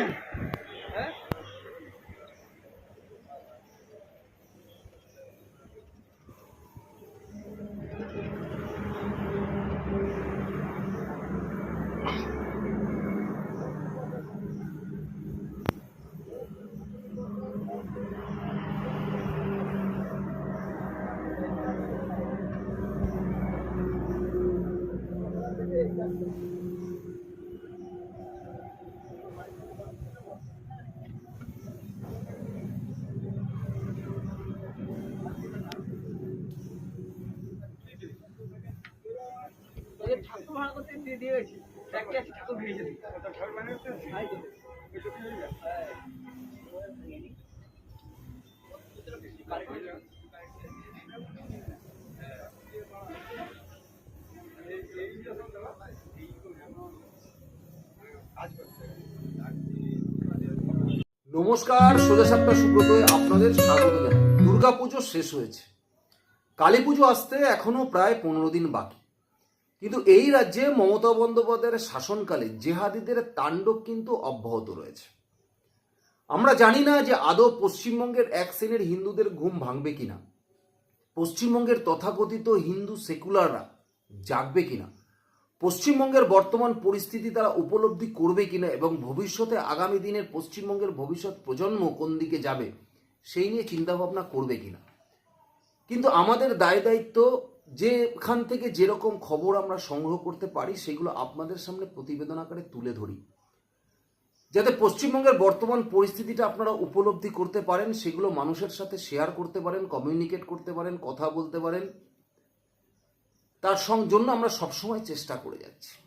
ঠাকুর নমস্কার, সোজা সাপটা সুব্রতয় আপনাদের স্বাগত পুজো শেষ হয়েছে। কালী পুজো আসতে এখনও প্রায় পনেরো দিন বাকি। কিন্তু এই রাজ্যে মমতা বন্দ্যোপাধ্যায়ের শাসনকালে জেহাদিদের তাণ্ডব কিন্তু অব্যাহত রয়েছে। আমরা জানি না যে আদৌ পশ্চিমবঙ্গের এক শ্রেণির হিন্দুদের ঘুম ভাঙবে কিনা। পশ্চিমবঙ্গের তথাকথিত হিন্দু সেকুলাররা জাগবে কিনা। পশ্চিমবঙ্গের বর্তমান পরিস্থিতি তারা উপলব্ধি করবে কিনা এবং ভবিষ্যতে আগামী দিনের পশ্চিমবঙ্গের ভবিষ্যৎ প্রজন্ম কোন দিকে যাবে, সেই নিয়ে চিন্তাভাবনা করবে কিনা। কিন্তু আমাদের দায় দায়িত্ব যেখান থেকে যেরকম খবর আমরা সংগ্রহ করতে পারি, সেগুলো আপনাদের সামনে প্রতিবেদন আকারে তুলে ধরি। যাতে পশ্চিমবঙ্গের বর্তমান পরিস্থিতিটা আপনারা উপলব্ধি করতে পারেন, সেগুলো মানুষের সাথে শেয়ার করতে পারেন কমিউনিকেট করতে পারেন, কথা বলতে পারেন। তার জন্য আমরা সবসময় চেষ্টা করে যাচ্ছি।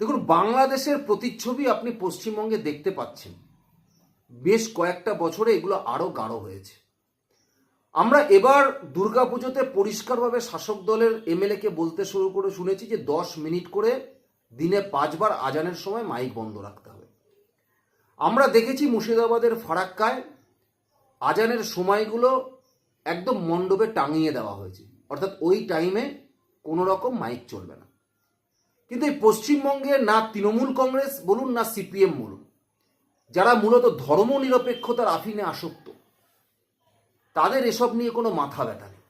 দেখুন, বাংলাদেশের প্রতিচ্ছবি আপনি পশ্চিমবঙ্গে দেখতে পাচ্ছেন। বেশ কয়েকটা বছরে এগুলো আরও গাঢ় হয়েছে। আমরা এবার দুর্গাপুজোতে পরিষ্কারভাবে শাসক দলের এমএলএ কে বলতে শুরু করে শুনেছি যে দশ মিনিট করে দিনে পাঁচবার আজানের সময় মাইক বন্ধ রাখতে হবে। আমরা দেখেছি মুর্শিদাবাদের ফারাক্কায় আজানের সময়গুলো একদম মণ্ডপে টাঙিয়ে দেওয়া হয়েছে। অর্থাৎ ওই টাইমে কোনো রকম মাইক চলবে না। কিন্তু এই পশ্চিমবঙ্গে না তৃণমূল কংগ্রেস বলুন, না সিপিএম বলুন, যারা মূলত ধর্ম নিরপেক্ষতার আফিনে আসক্ত তাদের এসব নিয়ে কোনো মাথা ব্যথা নেই।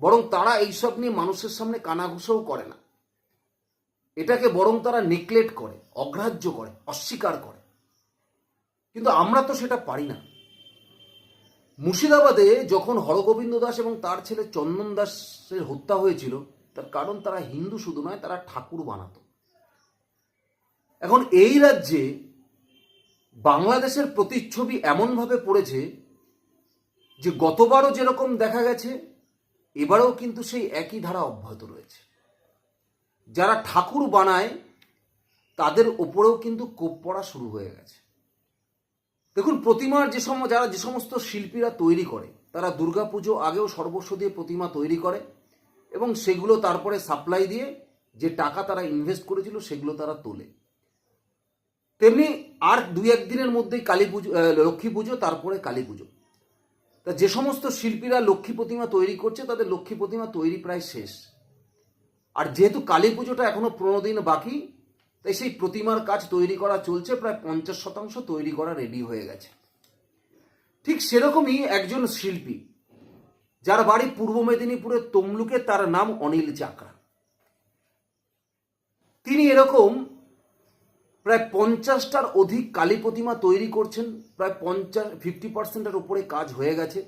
বরং তারা এইসব নিয়ে মানুষের সামনে কানাঘুষাও করে না। এটাকে বরং তারা নেকলেট করে, অগ্রাহ্য করে, অস্বীকার করে। কিন্তু আমরা তো সেটা পারি না। মুর্শিদাবাদে যখন হরগোবিন্দ দাস এবং তার ছেলে চন্দন দাসের হত্যা হয়েছিল, তার কারণ তারা হিন্দু শুধু নয়, তারা ঠাকুর বানাতো। এখন এই রাজ্যে বাংলাদেশের প্রতিচ্ছবি এমনভাবে পড়েছে যে গতবারও যেরকম দেখা গেছে, এবারেও কিন্তু সেই একই ধারা অব্যাহত রয়েছে। যারা ঠাকুর বানায়, তাদের ওপরেও কিন্তু কোপ পড়া শুরু হয়ে গেছে। দেখুন, প্রতিমার যে সম, যারা যে সমস্ত শিল্পীরা তৈরি করে, তারা দুর্গাপুজো আগেও সর্বস্ব দিয়ে প্রতিমা তৈরি করে এবং সেগুলো তারপরে সাপ্লাই দিয়ে যে টাকা তারা ইনভেস্ট করেছিল, সেগুলো তারা তোলে। তেমনি আর দুই একদিনের মধ্যেই কালী পুজো লক্ষ্মী পুজো, তারপরে কালী পুজো। তা যে সমস্ত শিল্পীরা লক্ষ্মী প্রতিমা তৈরি করছে, তাদের লক্ষ্মী প্রতিমা তৈরি প্রায় শেষ। আর যেহেতু কালী পুজোটা এখনও পনেরো দিন বাকি, তাই সেই প্রতিমার কাজ তৈরি করা চলছে, প্রায় পঞ্চাশ শতাংশ তৈরি করা রেডি হয়ে গেছে। ঠিক সেরকমই একজন শিল্পী, যার বাড়ি পূর্ব মেদিনীপুরের তমলুকে, তার নাম অনিল চাকরা। তিনি এরকম প্রায় পঞ্চাশটার অধিক কালী প্রতিমা তৈরি করছেন, প্রায় পঞ্চাশ ফিফটি পার্সেন্টের উপরে কাজ হয়ে গেছে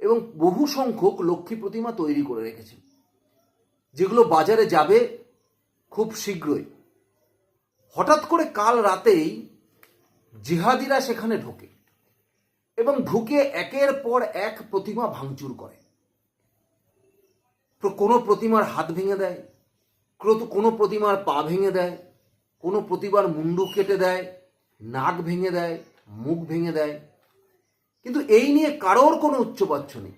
এবং বহু সংখ্যক লক্ষ্মী প্রতিমা তৈরি করে রেখেছেন, যেগুলো বাজারে যাবে খুব শীঘ্রই। হঠাৎ করে কাল রাতেই জিহাদিরা সেখানে ঢোকে এবং ঢুকে একের পর এক প্রতিমা ভাঙচুর করে। কোনো প্রতিমার হাত ভেঙে দেয়, কোনো প্রতিমার পা ভেঙে দেয় কোনো প্রতিবার মুন্ডু কেটে দেয়, নাক ভেঙে দেয়, মুখ ভেঙে দেয়। কিন্তু এই নিয়ে কারোর কোনো উচ্চবাচ্য নেই।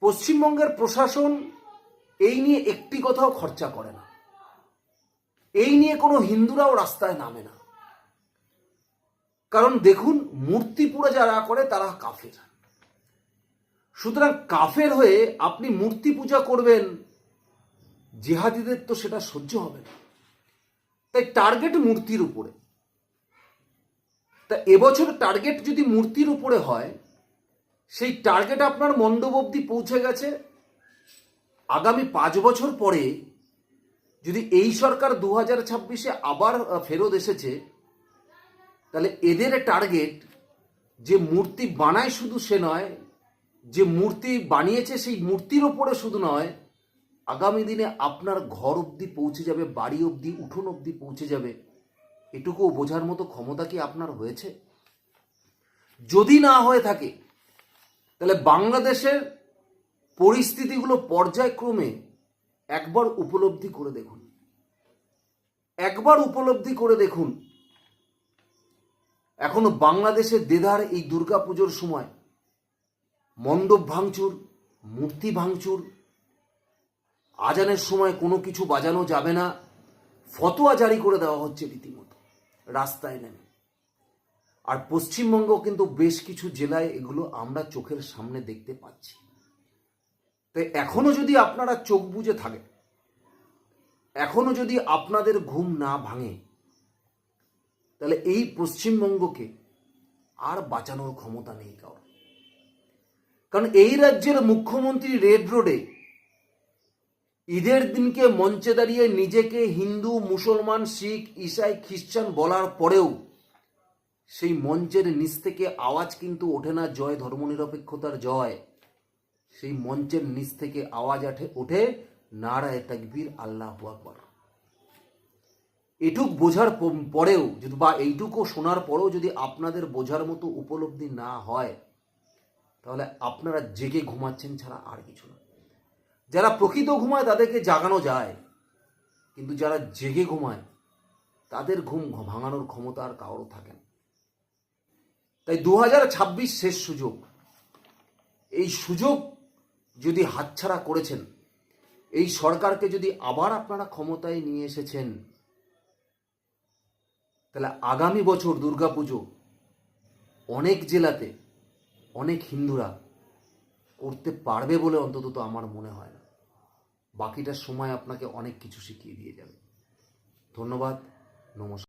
পশ্চিমবঙ্গের প্রশাসন এই নিয়ে একটি কথাও খরচা করে না। এই নিয়ে কোনো হিন্দুরাও রাস্তায় নামে না। কারণ দেখুন মূর্তি পূজা যারা করে, তারা কাফের। সুতরাং কাফের হয়ে আপনি মূর্তি পূজা করবেন, জেহাদিদের তো সেটা সহ্য হবে না। তাই টার্গেট মূর্তির উপরে। তা এবছর টার্গেট যদি মূর্তির উপরে হয়, সেই টার্গেট আপনার মণ্ডপ অবধি পৌঁছে গেছে। আগামী পাঁচ বছর পরে যদি এই সরকার দু হাজার ছাব্বিশে আবার ফেরত এসেছে, তাহলে এদের টার্গেট যে মূর্তি বানায় শুধু সে নয়, যে মূর্তি বানিয়েছে সেই মূর্তির ওপরে শুধু নয় আগামী দিনে আপনার ঘর অবধি পৌঁছে যাবে, বাড়ি অবধি, উঠোন অবধি পৌঁছে যাবে। এটুকু বোঝার মতো ক্ষমতা কি আপনার হয়েছে? যদি না হয়ে থাকে, তাহলে বাংলাদেশের পরিস্থিতিগুলো পর্যায়ক্রমে একবার উপলব্ধি করে দেখুন। একবার উপলব্ধি করে দেখুন, এখনও বাংলাদেশের দেদার এই দুর্গাপুজোর সময়, মণ্ডপ ভাঙচুর, মূর্তি ভাঙচুর আজানের সময় কোনো কিছু বাজানো যাবে না। ফতোয়া জারি করে দেওয়া হচ্ছে রীতিমতো, রাস্তায় নেমে। আর পশ্চিমবঙ্গ কিন্তু বেশ কিছু জেলায় এগুলো আমরা চোখের সামনে দেখতে পাচ্ছি। তাই এখনও যদি আপনারা চোখ বুজে থাকেন, এখনও যদি আপনাদের ঘুম না ভাঙে, তাহলে এই পশ্চিমবঙ্গকে আর বাঁচানোর ক্ষমতা নেই কারণ এই রাজ্যের মুখ্যমন্ত্রী রেড রোডে ঈদের দিনকে মঞ্চে দাঁড়িয়ে নিজেকে হিন্দু, মুসলমান, শিখ, ইসাই, খ্রিস্টান বলার পরেও সেই মঞ্চের নিচ থেকে আওয়াজ কিন্তু ওঠে না জয়, ধর্মনিরপেক্ষতার জয়। সেই মঞ্চের নিচ থেকে আওয়াজ আঠে, ওঠে নারায় তাকবীর, আল্লাহ আকবর। এটুক বোঝার পরেও যদি বা এইটুকু শোনার পরেও যদি আপনাদের বোঝার মতো উপলব্ধি না হয়, তাহলে আপনারা জেগে ঘুমাচ্ছেন ছাড়া আর কিছু না। যারা প্রকৃত ঘুমায় তাদেরকে জাগানো যায়, কিন্তু যারা জেগে ঘুমায়, তাদের ঘুম ভাঙানোর ক্ষমতা আর কারোর থাকে না। তাই দু হাজার ছাব্বিশ শেষ সুযোগ। এই সুযোগ যদি হাতছাড়া করেছেন, এই সরকারকে যদি আবার আপনারা ক্ষমতায় নিয়ে এসেছেন, তাহলে আগামী বছর দুর্গাপুজো অনেক জেলাতে অনেক হিন্দুরা করতে পারবে বলে অন্তত আমার মনে হয় না বাকিটার সময় আপনাকে অনেক কিছু শিখিয়ে দিয়ে যাবে। ধন্যবাদ নমস্কার।